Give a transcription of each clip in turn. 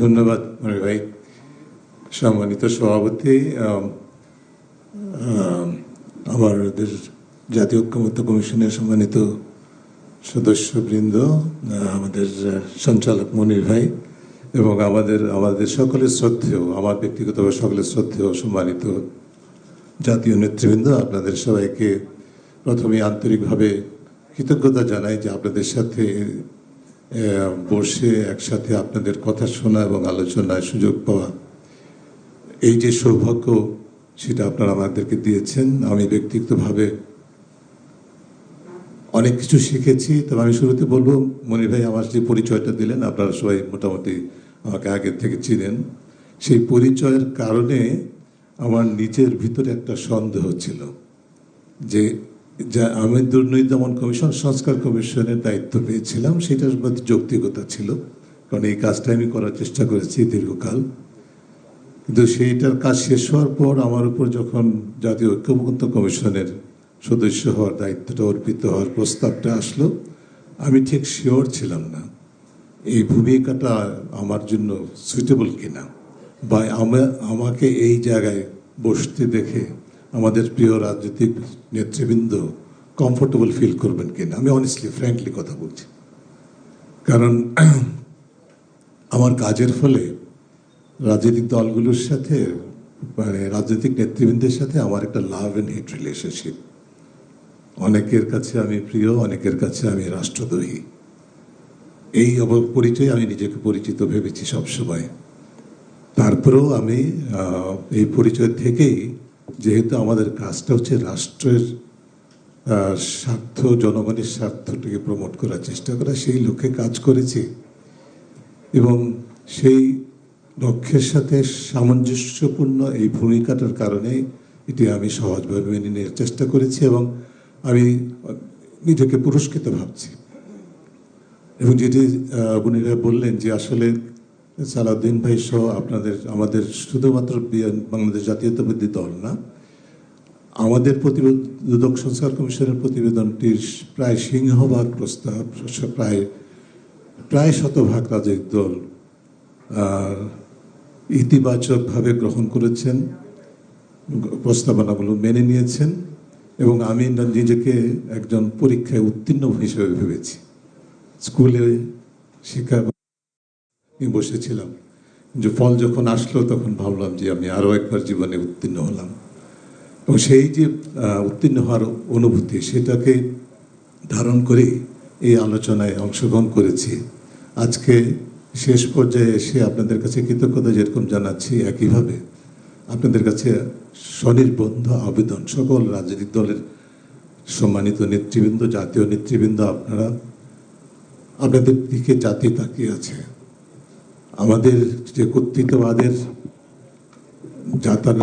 ধন্যবাদ মনে ভাই। সম্মানিত সভাপতি আমার জাতীয় ঐক্যমত্য কমিশনের সম্মানিত সদস্যবৃন্দ আমাদের সঞ্চালক মনির ভাই এবং আমাদের আমাদের সকলের শ্রদ্ধেয়, আমার ব্যক্তিগতভাবে সকলের শ্রদ্ধেয় সম্মানিত জাতীয় নেতৃবৃন্দ, আপনাদের সবাইকে প্রথমে আন্তরিকভাবে কৃতজ্ঞতা জানাই যে আপনাদের সাথে বসে একসাথে আপনাদের কথা শোনা এবং আলোচনায় সুযোগ পাওয়া। এই যে সৌভাগ্য, সেটা আপনারা আমাদেরকে দিয়েছেন। আমি ব্যক্তিগতভাবে অনেক কিছু শিখেছি। তবে আমি শুরুতে বলব, মনির ভাই আমার যে পরিচয়টা দিলেন, আপনারা সবাই মোটামুটি আমাকে আগের থেকে চিনেন। সেই পরিচয়ের কারণে আমার নিজের ভিতরে একটা সন্দেহ ছিল যে যা আমি দুর্নীতি দমন কমিশন, সংস্কার কমিশনের দায়িত্ব পেয়েছিলাম, সেটার মধ্যে যৌক্তিকতা ছিল। কারণ এই কাজটা আমি করার চেষ্টা করেছি দীর্ঘকাল। কিন্তু সেইটার কাজ শেষ হওয়ার পর আমার উপর যখন জাতীয় ঐক্যমত্য কমিশনের সদস্য হওয়ার দায়িত্বটা অর্পিত হওয়ার প্রস্তাবটা আসলো, আমি ঠিক শিওর ছিলাম না এই ভূমিকাটা আমার জন্য সুইটেবল কিনা। বা আমা- আমাকে এই জায়গায় বসতে দেখে আমাদের প্রিয় রাজনৈতিক নেতৃবৃন্দ কমফোর্টেবল ফিল করবেন কিনা? আমি অনেস্টলি ফ্র্যাঙ্কলি কথা বলছি। কারণ আমার কাজের ফলে রাজনৈতিক দলগুলোর সাথে মানে রাজনৈতিক নেতৃবৃন্দের সাথে আমার একটা লাভ অ্যান্ড হেট রিলেশনশিপ অনেকের কাছে আমি প্রিয়, অনেকের কাছে আমি রাষ্ট্রদ্রোহী। এই অব- পরিচয়ে আমি নিজেকে পরিচিত ভেবেছি সবসময়। তারপরেও আমি এই পরিচয় থেকেই যেহেতু আমাদের কাজটা হচ্ছে রাষ্ট্রের স্বার্থ জনগণের স্বার্থটাকে প্রমোট করার চেষ্টা করা সেই লক্ষ্যে কাজ করেছি। এবং সেই লক্ষ্যের সাথে সামঞ্জস্যপূর্ণ এই ভূমিকাটার কারণে এটি আমি সহজভাবে মেনে নেওয়ার চেষ্টা করেছি এবং আমি নিজেকে পুরস্কৃত ভাবছি। এবং যেটি আহ, বললেন যে আসলে সালাউদ্দিন ভাই সহ আপনাদের আমাদের শুধুমাত্র বাংলাদেশ জাতীয়তাবাদী দল না আমাদের প্রতিবেদক সংস্কার কমিশনের প্রতিবেদনটির প্রায় সিংহভাগ প্রস্তাব, প্রায় প্রায় শতভাগ রাজনৈতিক দল ইতিবাচকভাবে গ্রহণ করেছেন, প্রস্তাবনাগুলো মেনে নিয়েছেন, এবং আমি নিজেকে একজন পরীক্ষায় উত্তীর্ণ হিসেবে ভেবেছি। স্কুলে শিক্ষা বসেছিলাম। যে ফল যখন আসলো, তখন ভাবলাম যে আমি আরও একবার জীবনে উত্তীর্ণ হলাম। এবং সেই যে উত্তীর্ণ হওয়ার অনুভূতি, সেটাকে ধারণ করে এই আলোচনায় অংশগ্রহণ করেছি। আজকে শেষ পর্যায়ে এসে আপনাদের কাছে কৃতজ্ঞতা যেরকম জানাচ্ছি একইভাবে। আপনাদের কাছে স্বনির্বন্ধ আবেদন, সকল রাজনৈতিক দলের সম্মানিত নেতৃবৃন্দ, জাতীয় নেতৃবৃন্দ, আপনারা, আপনাদের দিকে জাতি তাকিয়ে আছে। আমাদের যে কর্তৃত্ববাদের যাতার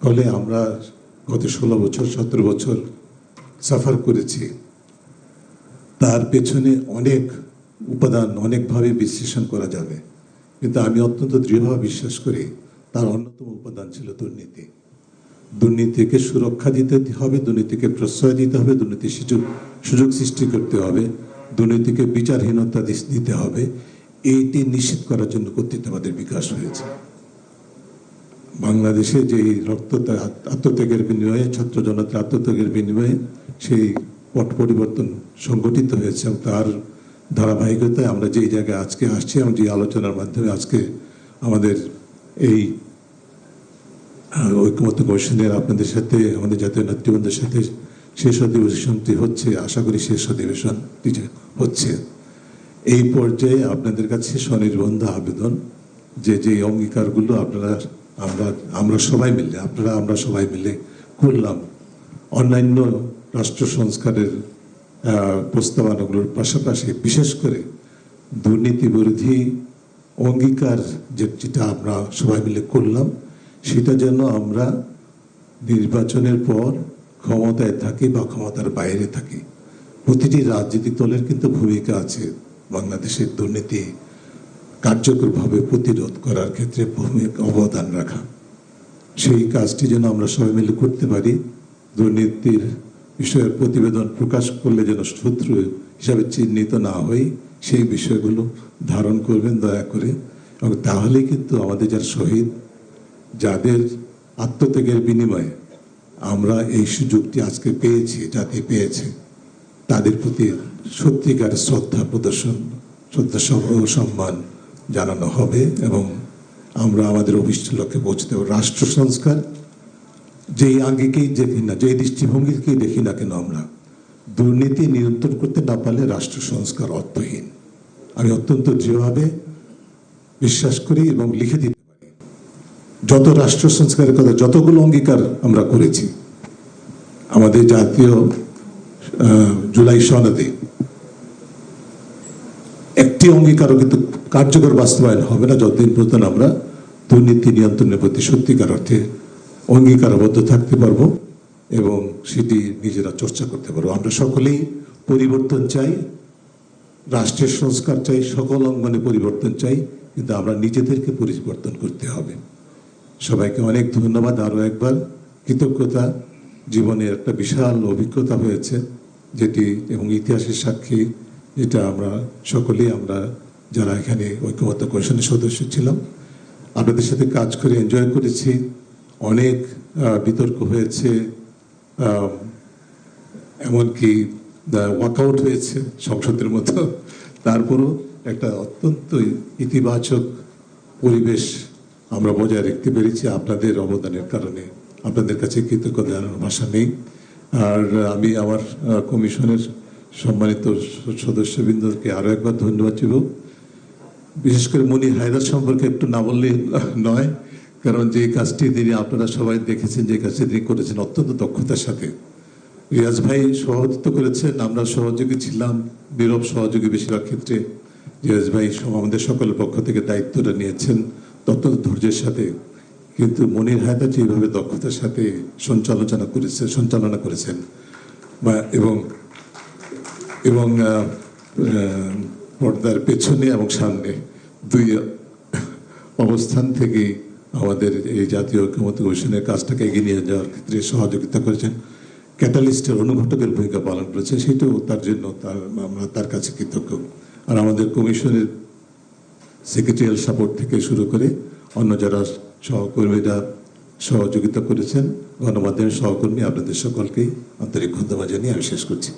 ফলে আমরা গত ষোলো বছর, সতেরো বছর সাফার করেছি। তার পেছনে অনেক উপাদান অনেকভাবে বিশ্লেষণ করা যাবে। কিন্তু আমি অত্যন্ত দৃঢ়ভাবে বিশ্বাস করি তার অন্যতম উপাদান ছিল দুর্নীতি। দুর্নীতিকে সুরক্ষা দিতে হবে, দুর্নীতিকে প্রশ্রয় দিতে হবে, দুর্নীতি সুযোগ সুযোগ সৃষ্টি করতে হবে, দুর্নীতিকে বিচারহীনতা দিতে হবে। এইটি নিশ্চিত করার জন্য কর্তৃত্ববাদের বিকাশ হয়েছে। বাংলাদেশে যে রক্ত আত্মত্যাগের বিনিময়ে ছাত্র জনতার আত্মত্যাগের বিনিময়ে সেই পট পরিবর্তন সংগঠিত হয়েছে এবং তার ধারাবাহিকতায় আমরা যেই জায়গায় আজকে আসছি এবং যে আলোচনার মাধ্যমে আজকে আমাদের এই আহ, ঐক্যমত্য কমিশনের আপনাদের সাথে আমাদের জাতীয় নেতৃবৃন্দের সাথে শেষ অধিবেশনটি হচ্ছে আশা করি শেষ অধিবেশনটি হচ্ছে। এই পর্যায়ে আপনাদের কাছে স্বনির্বন্ধ আবেদন যে যে অঙ্গীকারগুলো আপনারা আমরা আমরা সবাই মিলে, আপনারা আমরা সবাই মিলে করলাম। অন্যান্য রাষ্ট্র সংস্কারের প্রস্তাবনাগুলোর পাশাপাশি বিশেষ করে দুর্নীতি বিরোধী অঙ্গীকার যেটা আমরা সবাই মিলে করলাম, সেটা যেন আমরা নির্বাচনের পর ক্ষমতায় থাকি বা ক্ষমতার বাইরে থাকি। প্রতিটি রাজনৈতিক দলের কিন্তু ভূমিকা আছে। বাংলাদেশের দুর্নীতি কার্যকরভাবে প্রতিরোধ করার ক্ষেত্রে ভূমিকা অবদান রাখা। সেই কাজটি যেন আমরা সবাই মিলে করতে পারি, দুর্নীতির বিষয়ে প্রতিবেদন প্রকাশ করলে যেন শত্রু হিসাবে চিহ্নিত না হই, সেই বিষয়গুলো ধারণ করবেন দয়া করে। এবং তাহলে কিন্তু আমাদের যারা শহীদ, যাদের আত্মত্যাগের বিনিময়ে আমরা এই সুযোগটি আজকে পেয়েছি জাতি পেয়েছে, তাদের প্রতি সত্যিকার শ্রদ্ধা প্রদর্শন, শ্রদ্ধা সম্মান জানানো হবে এবং আমরা আমাদের অভিষ্ট লক্ষ্যে পৌঁছতে হবে। রাষ্ট্র সংস্কার, যেই আঙ্গিকেই দেখি না যেই দৃষ্টিভঙ্গিকেই দেখি না কেন আমরা, দুর্নীতি নিয়ন্ত্রণ করতে না পারলে রাষ্ট্র সংস্কার অর্থহীন। আমি অত্যন্ত দৃঢ়ভাবে বিশ্বাস করি এবং লিখে দিতে পারি, যত রাষ্ট্র সংস্কারের কথা, যতগুলো অঙ্গীকার আমরা করেছি, আমাদের জাতীয় জুলাই সনদে একটি অঙ্গীকারও কিন্তু কার্যকর বাস্তবায়ন হবে না যতদিন পর্যন্ত আমরা দুর্নীতি নিয়ন্ত্রণের প্রতি সত্যিকার অর্থে অঙ্গীকারবদ্ধ থাকতে পারব এবং সেটি নিজেরা চর্চা করতে পারব। আমরা সকলেই পরিবর্তন চাই, রাষ্ট্রের সংস্কার চাই, সকল অঙ্গনে পরিবর্তন চাই, কিন্তু আমরা নিজেদেরকে পরিবর্তন করতে হবে। সবাইকে অনেক ধন্যবাদ। আরও একবার কৃতজ্ঞতা। জীবনের একটা বিশাল অভিজ্ঞতা হয়েছে, যেটি এবং ইতিহাসের সাক্ষী যেটা আমরা সকলেই আমরা যারা এখানে ঐক্যমত্য কমিশনের সদস্য ছিলাম, আপনাদের সাথে কাজ করে এনজয় করেছি। অনেক বিতর্ক হয়েছে এমনকি ওয়াকআউট হয়েছে সংসদের মতো। তারপরও একটা অত্যন্ত ইতিবাচক পরিবেশ আমরা বজায় রাখতে পেরেছি আপনাদের অবদানের কারণে। আপনাদের কাছে কৃতজ্ঞতা জানানোর ভাষা নেই। আর আমি আমার কমিশনের সম্মানিত সদস্যবৃন্দকে আরও একবার ধন্যবাদ দিব। বিশেষ করে মনির হায়দার সম্পর্কে একটু না বললে নয়, কারণ যে কাজটি তিনি আপনারা সবাই দেখেছেন, যে কাজটি তিনি করেছেন অত্যন্ত দক্ষতার সাথে। রিয়াজ ভাই সভাপতিত্ব করেছেন, আমরা সহযোগী ছিলাম, নীরব সহযোগী বেশিরভাগ ক্ষেত্রে। রিয়াজ ভাই আমাদের সকলের পক্ষ থেকে দায়িত্বটা নিয়েছেন অত্যন্ত ধৈর্যের সাথে। কিন্তু মনির হায়দার যেভাবে দক্ষতার সাথে সঞ্চালনা করেছে সঞ্চালনা করেছেন, বা এবং এবং পর্দার পেছনে এবং সামনে দুই অবস্থান থেকে আমাদের এই জাতীয় ঐক্যমত কমিশনের কাজটাকে এগিয়ে নিয়ে যাওয়ার ক্ষেত্রে সহযোগিতা করেছেন। ক্যাটালিস্টের অনুঘটকের ভূমিকা পালন করেছে সেটাও তার জন্য তার, আমরা তার কাছে কৃতজ্ঞ। আর আমাদের কমিশনের সেক্রেটারিয়াল সাপোর্ট থেকে শুরু করে অন্য যারা সহকর্মীরা সহযোগিতা করেছেন, গণমাধ্যমের সহকর্মী, আপনাদের সকলকেই আন্তরিক ধন্যবাদ জানিয়ে আমি শেষ করছি।